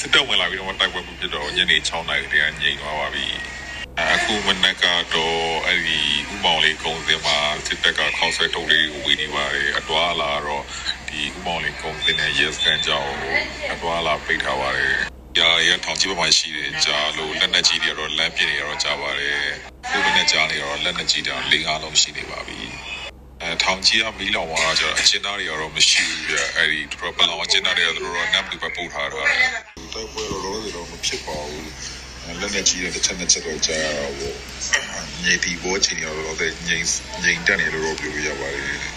စစ်တပ်ဝင်လာပြီးတော့တိုက်ပွဲဖြစ်တော့ညနေ6နာရီတည်းကငြိမ်သွားပါပြီအခုမနက်ကတော့အဲ့ဒီဥမောင်လေးကုန်းစင်မှာစစ်တပ်ကခေါက်ဆွဲထုတ်လေးကိုဝေနေပါတယ်အတွားလာတော့ဒီဥမောင်လေးကုန်းစင်နဲ့ရဲစခန်းကြောင်းအတွားလာပိတ်ထားပါတယ်ရာရထောင်ကြီးပမာရှိတယ်ကြားလို့လက်နက်ကြီးတွေကတော့လမ်းပြနေတော့ကြားပါတယ်ကိုယ်နဲ့ကြားနေတော့လက်နက်ကြီးတွေလေးအားလုံးရှိနေပါပြီအဲထောင်ကြီးကမီးလောင်သွားတော့အချင်းသားတွေကတော့မရှိဘူးပြအဲ့ဒီတို့ပလောင်အချင်းသားတွေကတော့တော့နမ်တူပဲပို့ထားတာတိုက်ပွဲ တော့တော့တော့မဖြစ်ပါဘူးလက်နက်ကြီးတဲ့တစ်ချက်နှစ်ချက်တော့ကြားရတော့ငြိမ်တီဘောချင်းရောတော့ငြိမ်ငြိမ်တက်နေလို့တော့ပြောလို့ရပါတယ်